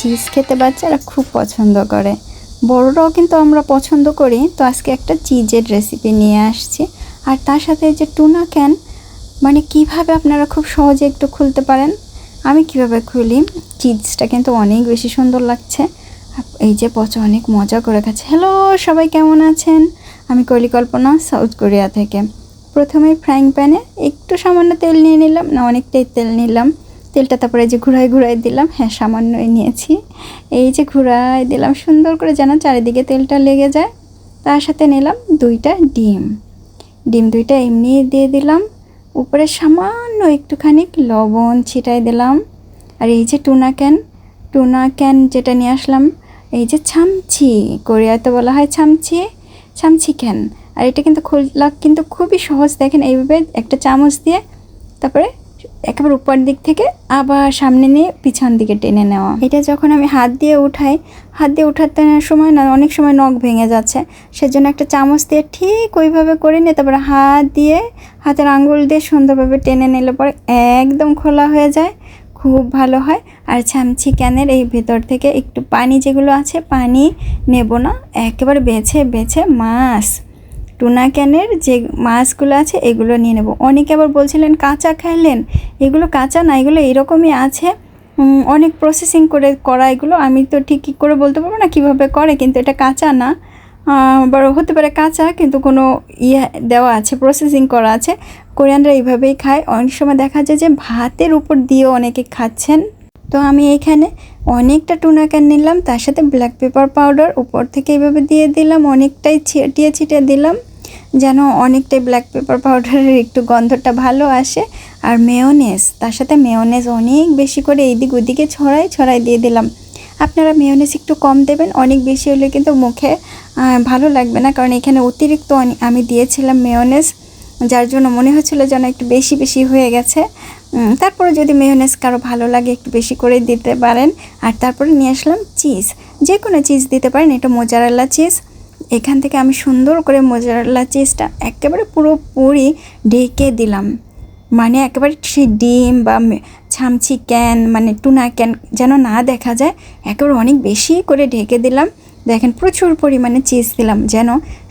Cheese খেতে বাচ্চারা খুব পছন্দ করে। বড়রাও কিন্তু আমরা পছন্দ করি। তো আজকে একটা চিজের রেসিপি নিয়ে আসছি। আর তার সাথে যে টুনা ক্যান মানে কীভাবে আপনারা খুব সহজে একটু খুলতে পারেন? আমি কীভাবে খুলি? চিজটা কিন্তু অনেক বেশি সুন্দর লাগছে। এই যে পচা অনেক মজা করে খাচ্ছে। হ্যালো সবাই কেমন আছেন? আমি কলিকল্পনা সাউথ কোরিয়া থেকে। প্রথমে ফ্রাইং প্যানে একটু সামান্য তেল নিয়ে নিলাম। না, অনেকটাই তেল নিলাম। তেলটা তারপরে যে ঘুরাই ঘুরাই দিলাম হ্যাঁ সামান্যই নিয়েছি। এই যে ঘুরাই দিলাম, সুন্দর করে যেন চারিদিকে তেলটা লেগে যায়। তার সাথে নিলাম দুইটা ডিম। ডিম দুইটা এমনি দিয়ে দিলাম। উপরে সামান্য একটুখানি লবণ ছিটাই দিলাম। আর এই যে টুনা ক্যান টুনা ক্যান যেটা নিয়ে আসলাম, এই যে ছামছি কোরিয়াতে বলা হয় ছামছি ছামছি ক্যান। আর এটা কিন্তু খোলা কিন্তু খুবই সহজ, দেখেন এইভাবে একটা চামচ দিয়ে তারপরে একেবারে উপর দিক থেকে আবার সামনে নিয়ে পিছন দিকে টেনে নেওয়া। এটা যখন আমি হাত দিয়ে উঠাই, হাত দিয়ে উঠাতে সময় না, অনেক সময় নখ ভেঙে যাচ্ছে। সেজন্য একটা চামচ দিয়ে ঠিক ওইভাবে করে নিয়ে তারপরে হাত দিয়ে, হাতের আঙ্গুল দিয়ে সুন্দরভাবে টেনে নিলে পরে একদম খোলা হয়ে যায়, খুব ভালো হয়। আর ছামছি ক্যানের এই ভেতর থেকে একটু পানি যেগুলো আছে, পানি নেব না, একেবারে বেছে বেছে মাছ। টুনা ক্যানের যে মাছগুলো আছে, এগুলো নিয়ে নেব। অনেকে আবার বলছিলেন, কাঁচা খাইলেন? এগুলো কাঁচা না, এগুলো এরকমই আছে। অনেক প্রসেসিং করে করা এগুলো। আমি তো ঠিক কী করে বলতে পারব না কীভাবে করে, কিন্তু এটা কাঁচা না। আবার হতে পারে কাঁচা, কিন্তু কোনো ইয়ে দেওয়া আছে প্রসেসিং করা আছে। কোরিয়ানরা এইভাবেই খায়। অনেক সময় দেখা যায় যে ভাতের উপর দিয়েও অনেকে খাচ্ছেন। তো আমি এখানে অনেকটা টুনা ক্যান নিলাম, তার সাথে ব্ল্যাক পেপার পাউডার উপর থেকে এইভাবে দিয়ে দিলাম, অনেকটাই ছিটিয়ে ছিটিয়ে দিলাম। যেন অনেকটাই ব্ল্যাক পেপার পাউডারের একটু গন্ধটা ভালো আসে। আর মেয়োনেজ তার সাথে মেয়োনেজ অনেক বেশি করে এইদিক ওদিকে ছড়াই ছড়াই দিয়ে দিলাম। আপনারা মেয়োনেজ একটু কম দেবেন, অনেক বেশি হলে কিন্তু মুখে ভালো লাগবে না। কারণ এখানে অতিরিক্ত আমি দিয়েছিলাম মেয়োনেজ যার জন্য মনে হচ্ছিল যেন একটু বেশি বেশি হয়ে গেছে। তারপরে যদি মেয়োনেজ কারও ভালো লাগে, একটু বেশি করে দিতে পারেন। আর তারপরে নিয়ে আসলাম চিজ যে কোনো চিজ দিতে পারেন, এটা মোজারেলা চিজ এখান থেকে আমি সুন্দর করে মোজারেলা চিজটা একেবারে পুরোপুরি ঢেকে দিলাম। মানে একেবারে সেই ডিম বা ছামছি ক্যান মানে টুনা ক্যান যেন না দেখা যায়, একেবারে অনেক বেশি করে ঢেকে দিলাম। দেখেন প্রচুর পরিমাণে চিজ দিলাম যেন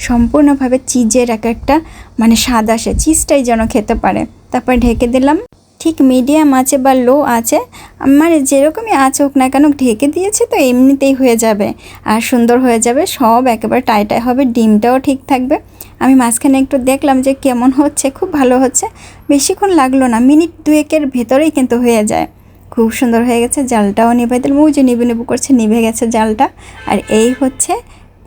সম্পূর্ণভাবে চিজের এক একটা মানে স্বাদ আসে, চিজটাই যেন খেতে পারে। তারপর ঢেকে দিলাম। ঠিক মিডিয়াম আছে বা লো আছে, আমার যেরকমই আছে হোক না কেন, ঢেকে দিয়েছে তো এমনিতেই হয়ে যাবে। আর সুন্দর হয়ে যাবে, সব একেবারে টাইটাই হবে, ডিমটাও ঠিক থাকবে। আমি মাঝখানে একটু দেখলাম যে কেমন হচ্ছে, খুব ভালো হচ্ছে। বেশিক্ষণ লাগল না, মিনিট দুয়েকের ভেতরেই কিন্তু হয়ে যায়। খুব সুন্দর হয়ে গেছে, জালটাও নিভে দিলাম। ওই যে নিবু নিবু করছে, নিভে গেছে জালটা। আর এই হচ্ছে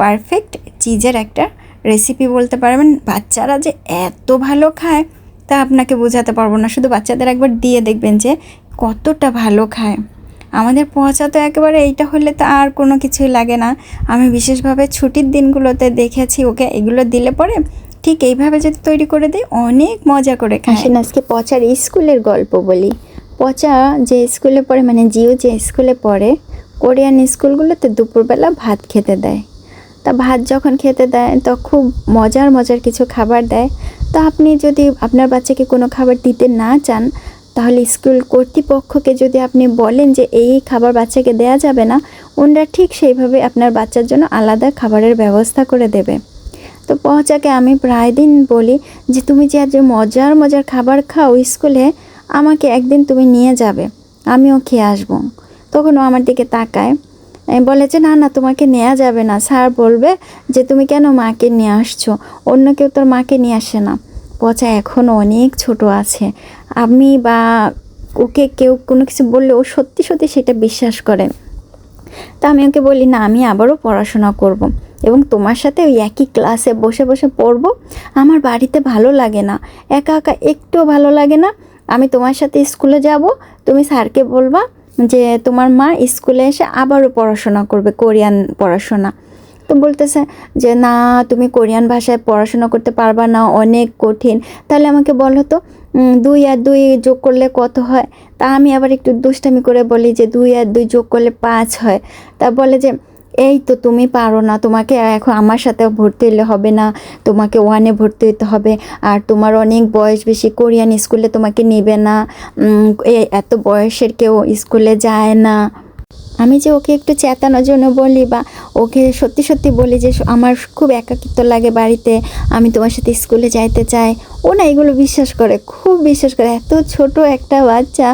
পারফেক্ট চিজের একটা রেসিপি বলতে পারবেন। বাচ্চারা যে এত ভালো খায় তা আপনাকে বোঝাতে পারব না। শুধু বাচ্চাদের একবার দিয়ে দেখবেন যে কতটা ভালো খায়। আমাদের পচা তো একেবারে এইটা হলে তো আর কোনো কিছুই লাগে না। আমি বিশেষভাবে ছুটির দিনগুলোতে দেখেছি, ওকে এগুলো দিলে পরে ঠিক এইভাবে যদি তৈরি করে দিই, অনেক মজা করে খায়। আসেন আজকে পচার স্কুলের গল্প বলি। পচা যে স্কুলে পড়ে মানে জিও যে স্কুলে পড়ে, কোরিয়ান স্কুলগুলোতে দুপুরবেলা ভাত খেতে দেয়। তা ভাত যখন খেতে দেয়, তো খুব মজার মজার কিছু খাবার দেয়। তো আপনি যদি আপনার বাচ্চাকে কোনো খাবার দিতে না চান, তাহলে স্কুল কর্তৃপক্ষকে যদি আপনি বলেন যে এই খাবার বাচ্চাকে দেয়া যাবে না, ওনারা ঠিক সেইভাবে আপনার বাচ্চার জন্য আলাদা খাবারের ব্যবস্থা করে দেবে। তো পচাকে আমি প্রায় দিন বলি যে, তুমি যে আজ মজার মজার খাবার খাও স্কুলে, আমাকে একদিন তুমি নিয়ে যাবে, আমিও খেয়ে আসব। তখন আমার দিকে তাকায়। বলে যে, না না, তোমাকে নেওয়া যাবে না। স্যার বলবে যে, তুমি কেন মাকে নিয়ে আসছো? অন্য কেউ তোর মাকে নিয়ে আসে না। পচা এখনও অনেক ছোট আছে। আমি বা ওকে কেউ কোনো কিছু বললে ও সত্যি সত্যি সেটা বিশ্বাস করে। তা আমি ওকে বলি, না, আমি আবারও পড়াশোনা করব। এবং তোমার সাথে ওই একই ক্লাসে বসে বসে পড়ব। আমার বাড়িতে ভালো লাগে না। একা একা একটুও ভালো লাগে না। আমি তোমার সাথে স্কুলে যাব। তুমি স্যারকে বলবা যে তোমার মা স্কুলে এসে আবারও পড়াশোনা করবে, কোরিয়ান পড়াশোনা। তো বলতেছে যে, না, তুমি কোরিয়ান ভাষায় পড়াশোনা করতে পারবা না, অনেক কঠিন। তাহলে আমাকে বলো তো দুই আর দুই যোগ করলে কত হয়? তা আমি আবার একটু দুষ্টামি করে বলি যে, দুই আর দুই যোগ করলে পাঁচ হয়। তা বলে যে এই তো তুমি পারো না, তোমাকে এখন আমার সাথে ভর্তি হলে হবে না, তোমাকে ওয়ানে ভর্তি হতে হবে। আর তোমার অনেক বয়স বেশি কোরিয়ান স্কুলে তোমাকে নেবে না। এত বয়সের কেউ স্কুলে যায় না। আমি যে ওকে একটু চেতানোর জন্য বলি বা ওকে সত্যি সত্যি বলি যে আমার খুব একাকিত্ব লাগে বাড়িতে, আমি তোমার সাথে স্কুলে যাইতে চাই। ও না এগুলো বিশ্বাস করে, খুব বিশ্বাস করে। এত ছোট একটা বাচ্চা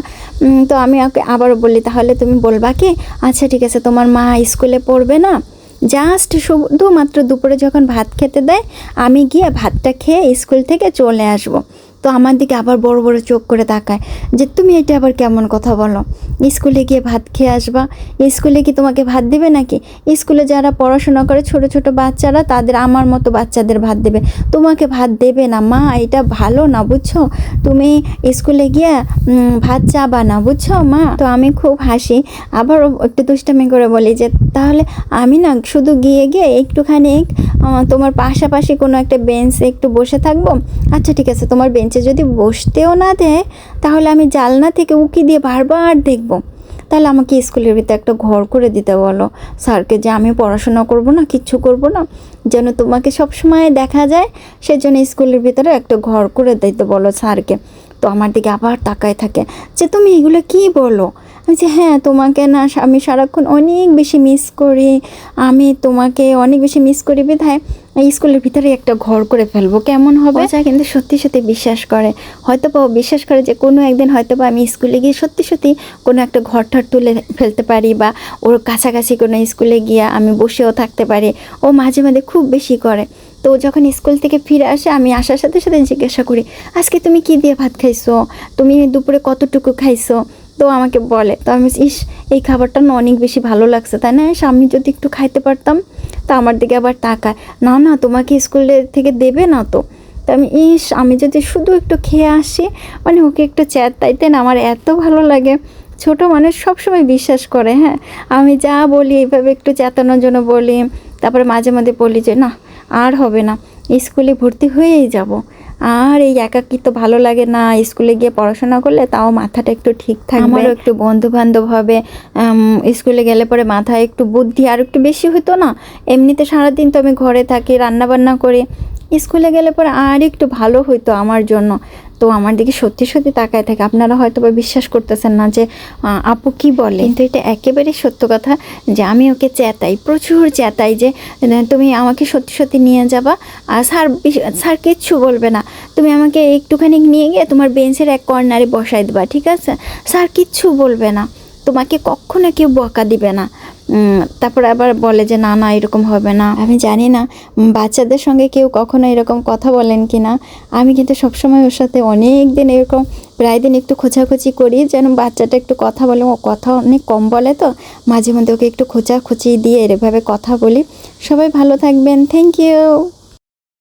তো আমি ওকে আবারও বলি, তাহলে তুমি বলবা কি আচ্ছা ঠিক আছে, তোমার মা স্কুলে পড়বে না। জাস্ট শুধুমাত্র দুপুরে যখন ভাত খেতে দেয়, আমি গিয়ে ভাতটা খেয়ে স্কুল থেকে চলে আসব। তো আমার দিকে আবার বড় বড় চোখ করে তাকায় যে, তুমি এটা আবার কেমন কথা বলো? স্কুলে গিয়ে ভাত খেয়ে আসবা? স্কুলে কি তোমাকে ভাত দেবে নাকি? স্কুলে যারা পড়াশোনা করে ছোট ছোট বাচ্চারা, তাদের আমার মতো বাচ্চাদের ভাত দেবে। তোমাকে ভাত দেবে না, মা, এটা ভালো না, বুঝছ? তুমি স্কুলে গিয়ে ভাত চাবা না, বুঝছ, মা? তো আমি খুব হাসি। আবার একটু দুষ্টামি করে বলি যে, তাহলে আমি না শুধু গিয়ে গিয়ে একটুখানি তোমার পাশাপাশি কোনো একটা বেঞ্চে একটু বসে থাকব? আচ্ছা ঠিক আছে, তোমার বেঞ্চে যদি বসতেও না দেয় তাহলে আমি জালনা থেকে উকি দিয়ে বারবার দেখব। তাহলে আমাকে স্কুলের ভিতরে একটা ঘর করে দিতে বলো। স্যারকে যে আমি পড়াশোনা করব না, কিচ্ছু করব না, যেন তোমাকে সব সময় দেখা যায়, সেজন্য স্কুলের ভিতরে একটা ঘর করে দিতে বলো স্যারকে। তো আমার দিকে আবার তাকায় থাকে যে, তুমি এগুলো কি বলো? যে হ্যাঁ তোমাকে না আমি সারাক্ষণ অনেক বেশি মিস করি। আমি তোমাকে অনেক বেশি মিস করি। বিধায় স্কুলের ভিতরে একটা ঘর করে ফেলব। কেমন হবে? যা কিন্তু সত্যি সত্যি বিশ্বাস করে। হয়তো বা বিশ্বাস করে যে কোনো একদিন হয়তো বা আমি স্কুলে গিয়ে সত্যি সত্যি কোনো একটা ঘর ঠর তুলে ফেলতে পারি বা ওর কাছাকাছি কোনো স্কুলে গিয়ে আমি বসেও থাকতে পারি। ও মাঝে মাঝে খুব বেশি করে। তো যখন স্কুল থেকে ফিরে আসে, আমি আসার সাথে সাথে জিজ্ঞাসা করি, আজকে তুমি কি দিয়ে ভাত খাইছো? তুমি দুপুরে কতটুকু খাইছো? তো আমাকে বলে, তো আমি ইস, এই খাবারটা না অনেক বেশি ভালো লাগছে, তাই না? আমি যদি একটু খাইতে পারতাম, তা আমার দিকে আবার টাকায় না না, তোমাকে স্কুলে থেকে দেবে না তো। তো আমি, ইস, আমি যদি শুধু একটু খেয়ে আসি মানে ওকে একটু চেতাইতে না আমার এত ভালো লাগে। ছোট মানুষ সবসময় বিশ্বাস করে হ্যাঁ? আমি যা বলি, এইভাবে একটু চেতানোর জন্য বলি, তারপরে মাঝে মাঝে বলি যে, না, আর হবে না, স্কুলে ভর্তি হয়েই যাব। আর এই একাকিত্ব ভালো লাগে না, স্কুলে গিয়ে পড়াশোনা করলে তাও মাথাটা একটু ঠিক থাকবে। আমারও একটু বন্ধু বান্ধব হবে স্কুলে গেলে পরে মাথায় একটু বুদ্ধি আর একটু বেশি হতো না। এমনিতে সারাদিন তো আমি ঘরে থাকি, রান্নাবান্না করি। স্কুলে গেলে পরে আর একটু ভালো হইতো আমার জন্য। তো আমার দিকে সত্যি সত্যি তাকায় থাকে। আপনারা হয়তো বা বিশ্বাস করতেছেন না যে আপু কি বলে? কিন্তু এটা একেবারেই সত্য কথা যে আমি ওকে চেতাই, প্রচুর চেতাই যে তুমি আমাকে সত্যি সত্যি নিয়ে যাবা। আর স্যার স্যার কিচ্ছু বলবে না। তুমি আমাকে একটুখানি নিয়ে গিয়ে তোমার বেঞ্চের এক কর্নারে বসাই দেবা, ঠিক আছে? স্যার কিচ্ছু বলবে না। তোমাকে কখনো কেউ বকা দিবে না। তারপর আবার বলে যে, না না, এরকম হবে না। আমি জানি না, বাচ্চাদের সঙ্গে কেউ কখনো এরকম কথা বলেন কি না। আমি কিন্তু সবসময় ওর সাথে অনেক দিন এরকম, প্রায় দিন একটু খোঁচাখুচি করি, যেন বাচ্চাটা একটু কথা বলে, ও কথা অনেক কম বলে তো, মাঝে মধ্যে ওকে একটু খোঁচাখুচি দিয়ে এভাবে কথা বলি। সবাই ভালো থাকবেন, থ্যাংক ইউ।